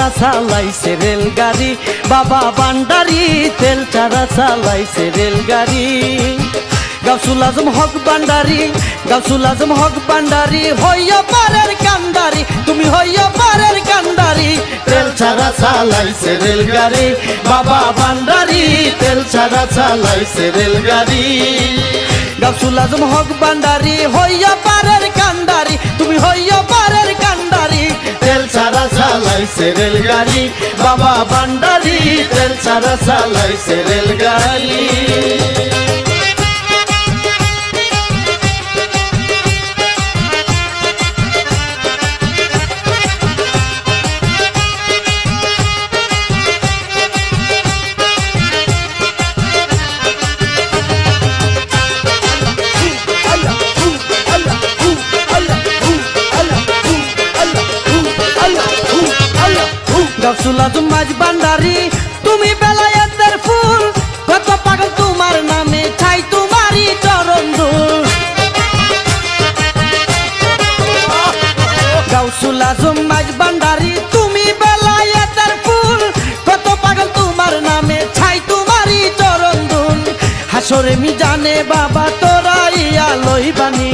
ছাড়া চালাইছে রেলগাড়ি। বাবা বান্ডারি, তেল ছাড়া চালাইছে রেলগাড়ি। গাউসুল আজম হক বান্ডারি, গাউসুল আজম হক বান্ডারি, হইয়া পারের কান্দারি তুমি হইয়া পারের কান্দারি তেল ছাড়া চালাইছে রেলগাড়ি, বাবা বান্ডারি, তেল ছাড়া চালাইছে রেলগাড়ি। গাউসুল আজম হক বান্ডারি, হইয়া পারের কান্দারি তুমি হইয়া পারের চালাইছে রেলগাড়ি। বাবা ভান্ডারি তেল ছাড়া চালাইছে রেলগাড়ি। গাছুলা মাঝ বান্ডারি তুমি বেলায়েতের ফুল, কত পাগল তোমার নামে ছাই তোমারই চরণ ধুল। গাউসুল আজম মাঝ বান্ডারি তুমি বেলায়েতের ফুল, কত পাগল তোমার নামে ছাই তোমারই চরণ ধুল। হাসরে মি জানে বাবা তোরাই আলোই বানী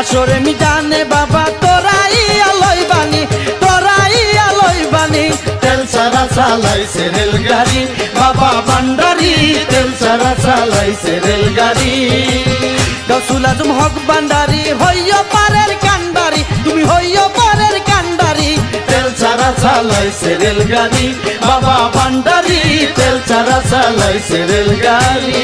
হাসরে মি জানে, বাবা তোরাই আলোই বানি তোরাই আলোই বানি তেল সারা চালাইছে রেলগাড়ি, বাবা ভান্ডারি, তেল সারা চালাইছে রেলগাড়ি। গসুল আজম হক ভান্ডারি, হইয়া পারের কান্ডারি তুমি হইয়া পারের কান্ডারি তেল সারা চালাইছে রেলগাড়ি, বাবা ভান্ডারি, তেল সারা চালাইছে রেলগাড়ি।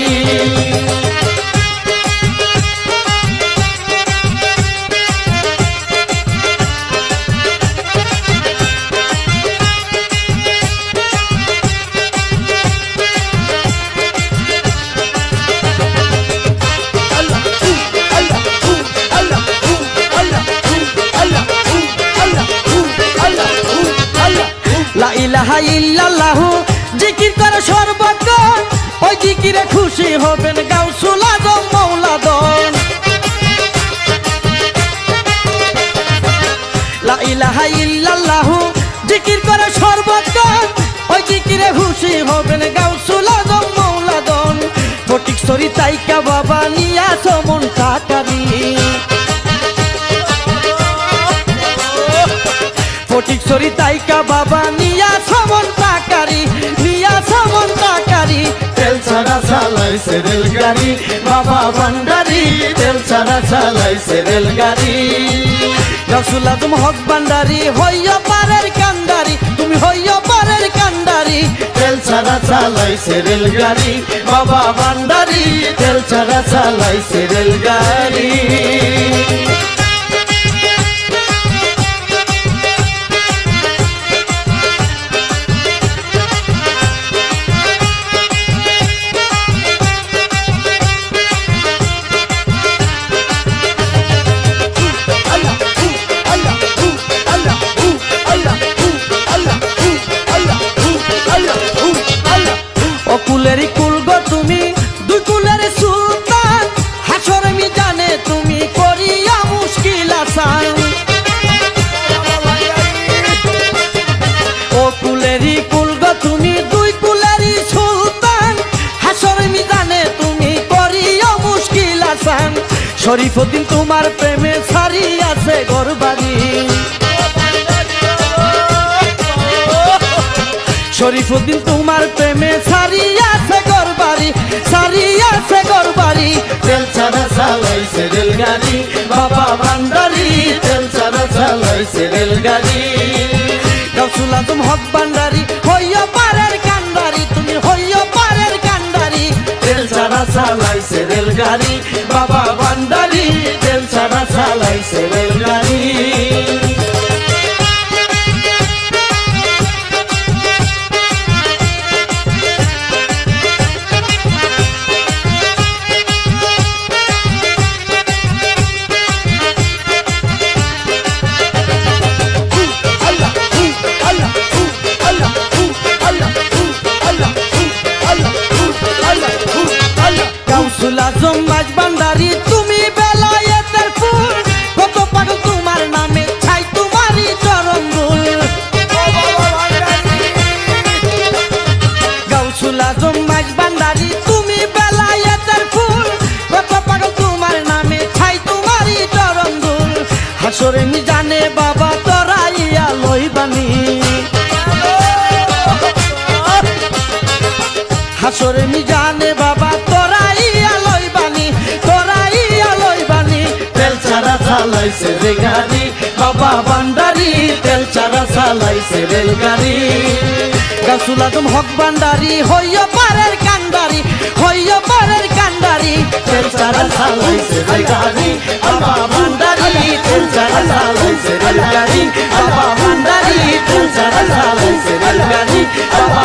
জিকির করে সর্বক্ষণ ওই জিকিরে খুশি হবেন গাউসুল আজম মৌলাদন। লা ইলাহা জিকির করে সর্বক্ষণ ওই জিকিরে খুশি হবেন গাউসুল আজম মৌলাদন। ফটিক সরি তাইকা বাবা নিয়া সমন কাকারি ফটিক সরি তাইকা বাবা ছাড়া চালাইছে রেলগাড়ি, বাবা ভান্ডারি, তেল ছাড়া চালাইছে রেলগাড়ি। রসুল আজম হক ভান্ডারি, হইয়া পারের কান্দারি তুমি হইয়া পারের কান্দারি তেল ছাড়া চালাইছে রেলগাড়ি, বাবা ভান্ডারি, তেল ছাড়া চালাইছে রেলগাড়ি। জানে তুমি করিয়া মুশকিল আসান। শরীফুদ্দিন, তোমার প্রেমে সারি আছে গরবাড়ি। শরীফুদ্দিন, তোমার প্রেমে সারিয়াছে গরবারি সারিয়াছে গরবারি তেল ছাড়া চালাইছে রেলগাড়ি, বাবা ভান্ডারি। তেল ছাড়া চালাইছে রেলগাড়ি। গসুল আজম হক ভান্ডারি, হইয়া ছাড়া চালাইছে রেলগাড়ি বাবা বান্দারি তেল ছাড়া চালাইছে রেলগাড়ি তোরে মিজানে বাবা তোরাইয়া লইবানি। হাসরে মিজানে বাবা তোরাইয়া লইবানি তোরাইয়া লইবানি। তেল ছাড়া চালাইছে রে বাবা বান্ডারি তেল ছাড়া চালাইছে রেলগাড়ি। গাছুল আদম হক বান্ডারি হইয় পারের কান্ডারি, হইয় পারের কান্ডারি। তেল ছাড়া চালাইছে রে বাবা se va el.